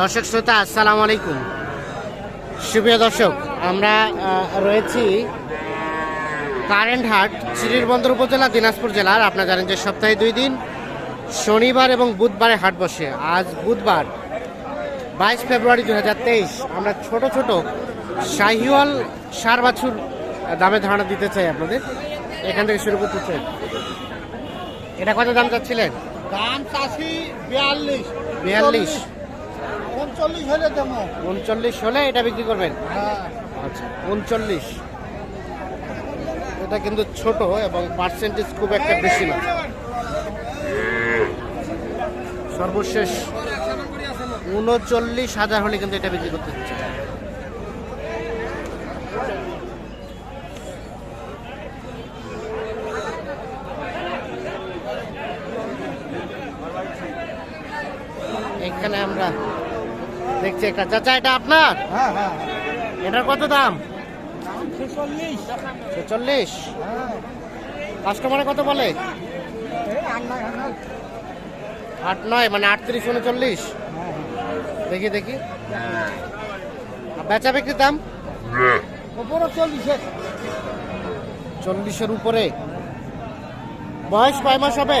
দর্শক শ্রোতা, আসসালামু আলাইকুম। সুপ্রিয় দর্শক, আমরা রয়েছি কারেন্ট হাট শ্রীরবন্দর উপজেলা, দিনাজপুর জেলার। আপনারা জানেন যে সপ্তাহে দুই দিন, শনিবার এবং বুধবারে হাট বসে। আজ বুধবার, বাইশ ফেব্রুয়ারি দুই হাজার তেইশ। আমরা ছোট ছোট শাহিওয়াল সার বাছুর দামে ধারণা দিতে চাই আপনাদের। এখান থেকে শুরু করতে চাই। এটা কত দাম চাচ্ছিলেন? দাম চাষি বিয়াল্লিশ। বিয়াল্লিশ উনচল্লিশ। হলে দেবো। উনচল্লিশ হলে এটা বিক্রি করবেন? হ্যাঁ। আচ্ছা উনচল্লিশ। এটা কিন্তু ছোট এবং পার্সেন্টেজ খুব একটা বেশি না। সর্বশেষ উনচল্লিশ হাজার হলে কিন্তু এটা বিক্রি করতে হচ্ছে। এখানে আমরা দেখছি একটা। চাচা এটা আপনার? হ্যাঁ হ্যাঁ। এটার কত দাম? ছেচল্লিশ। হ্যাঁ। কাস্টমারে কত বলে? আট নয় মানে আটত্রিশ উনচল্লিশ? দেখি দেখি। আর বেচা বিক্রির দাম? চল্লিশের। উপরে। বয়স কয় মাস হবে।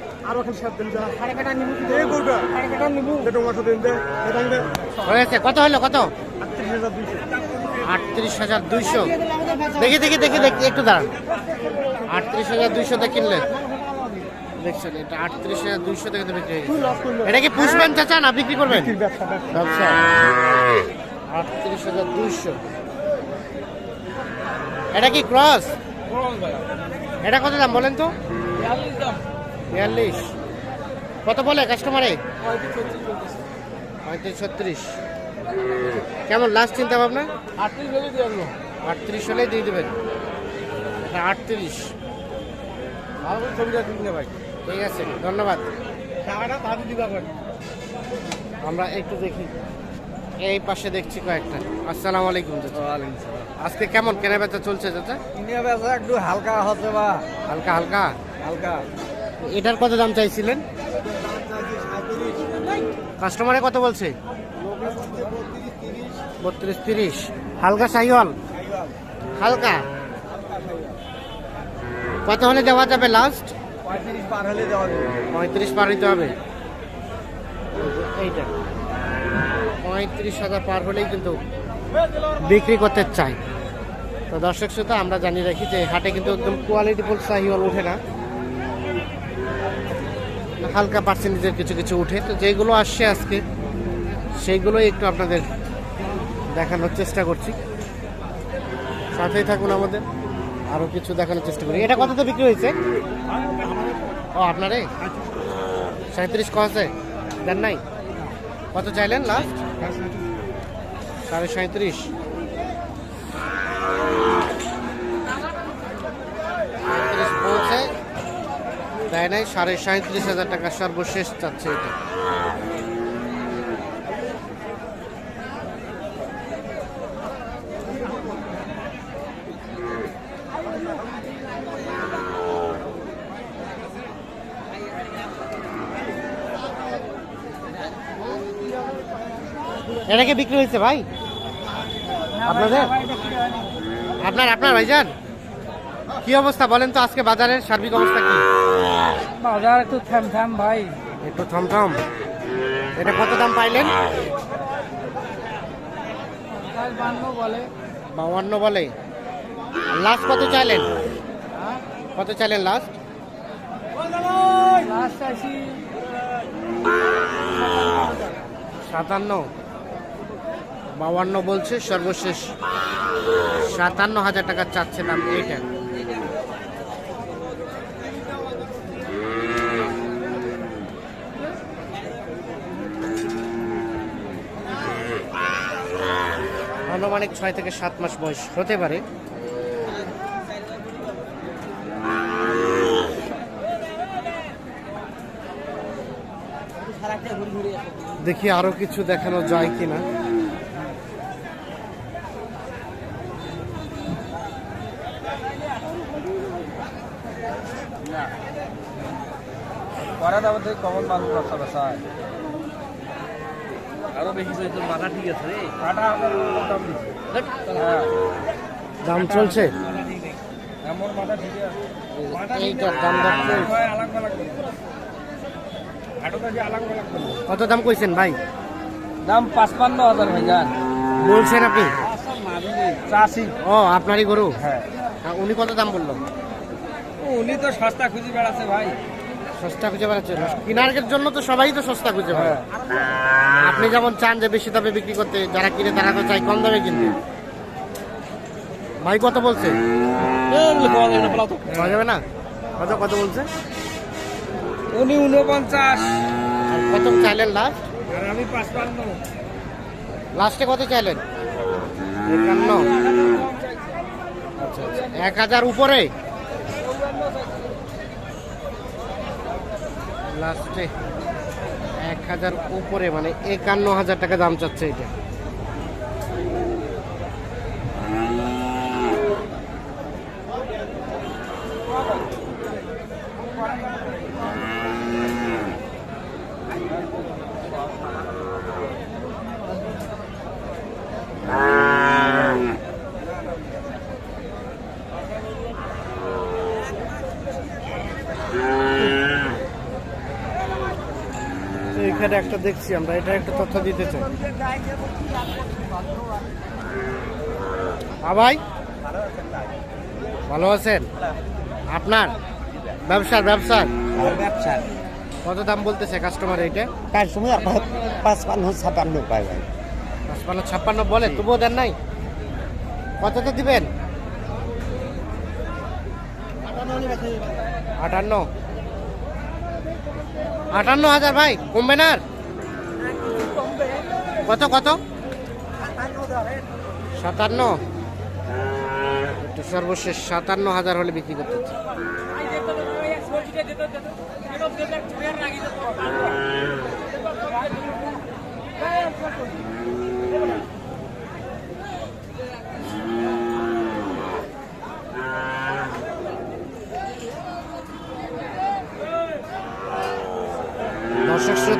হয়েছে কত হলো কত? আটত্রিশ হাজার দুইশো। দেখি দেখি দেখি দেখি একটু দাঁড়ান। আটত্রিশ হাজার দুইশোতে কিনলে। দেখছেন এটা আটত্রিশ হাজার দুইশো থেকে তো বিক্রি হয়ে গেছে। এটা কি পুষবেন চাচা না বিক্রি করবেন? ব্যবসা আটত্রিশ হাজার দুইশো। এটা কি ক্রস? এটা কত দাম বলেন তো? বিয়াল্লিশ। কত বলে কাস্টমারে পঁয়ত্রিশ ছত্রিশ। কেমন লাস্ট চিন্তা ভাবনা? আটত্রিশ হলেই দিয়ে দেবেন। এটা আটত্রিশ। ঠিক আছে ধন্যবাদ। আমরা একটু দেখি। এই পাশে দেখছি কয়েকটা। আসসালামু আলাইকুম আজকে কেমন কেনা বেচা চলছে চাচা? একটু হালকা হচ্ছে বা। হালকা হালকা? হালকা। এটার কত দাম চাইছিলেন? কাস্টমারে কত বলছে? বত্রিশ তিরিশ। হালকা সাইওয়াল? হালকা? কত হলে দেওয়া যাবে লাস্ট পঁয়ত্রিশ পার হইতে হবে এইটা। পঁয়ত্রিশ হাজার পার হলেই কিন্তু বিক্রি করতে চাই তো দর্শক শ্রোতা, আমরা জানিয়ে রাখি যে হাটে কিন্তু একদম কোয়ালিটি ফুল সাহিওয়াল ওঠে না। হালকা পার্সেন্টেজের কিছু কিছু উঠে। তো যেগুলো আসছে আজকে, সেইগুলোই একটু আপনাদের দেখানোর চেষ্টা করছি। সাথেই থাকুন আমাদের আরও কিছু দেখানোর চেষ্টা করি। এটা কততে বিক্রি হয়েছে? ও, আপনারে? সাঁত্রিশ কছে দেন নাই? কত চাইলেন লাস্ট সাড়ে সাঁত্রিশ বলছে দেয় নাই, সাড়ে সাঁত্রিশ হাজার টাকা সর্বশেষ চাচ্ছে এটা। এটা কি বিক্রি হয়েছে ভাই? আপনাদের? আপনার আপনার ভাইজান? কি অবস্থা বলেন তো আজকে বাজারের সার্বিক অবস্থা কি? বাজার একটু থাম থাম ভাই। একটু থমথম? এটা কত দাম পাইলেন? বলে বাউান্ন বলে। লাস্ট কত চাইলেন? কত চাইলেন লাস্ট? সাতান্ন। বাউান্ন বলছে সর্বশেষ সাতান্ন হাজার টাকা চাচ্ছে দাম এইটা। আনুমানিক ছয় থেকে সাত মাস বয়স হতে পারে। দেখি আরও কিছু দেখানো যায় কিনা। দাম থেকে কমন ব্যবসা ব্যবসা আরও বেশি চলছে মাথা ঠিক আছে রে। কাটা আমার দাম হ্যাঁ। দাম চলছে? কত দাম কইছেন ভাই? দাম পাঁচপান্ন হাজার ভাইজান বলছেন আপনি? চাষি। ও আপনারই গরু? হ্যাঁ। উনি কত দাম বলল? উনি তো সস্তা খুঁজে বেড়াচ্ছে ভাই। সস্তা খুঁজে বেড়াচ্ছে। কিনার জন্য তো সবাই তো সস্তা খুঁজে বেড়ায়। হ্যাঁ। আপনি যেমন চান যে বেশি দামে বিক্রি করতে যারা কিনে তারা তো চাই কম দামে কিনতে। ভাই কত বলছে? পাওয়া যাবে না? কত কত বলছে? উনি উনপঞ্চাশ। কত চাইলেন লাস্ট আর আমি পাঁচপান্ন। লাস্টে কত চাইলেন? একান্ন। আচ্ছা আচ্ছা। এক হাজার উপরে? লাস্টে এক হাজার উপরে মানে একান্ন হাজার টাকা দাম চাচ্ছে এটা। এখানে একটা দেখছি আমরা এটা একটা তথ্য দিতে চাই। হ্যাঁ ভাই? ভালো আছেন? আপনার? ব্যবসার ব্যবসার? ব্যবসা কত দাম বলতেছে কাস্টমার এইটা? সময় পাঁচপান্ন ছাপান্ন ভাই। পাঁচপান্ন ছাপ্পান্ন বলে তবুও দেন নাই? কততে দিবেন? আটান্ন। আটান্ন হাজার ভাই, কমবে না কত কত? সাতান্ন। সর্বশেষ সাতান্ন হাজার হলে বিক্রি করতে হচ্ছে।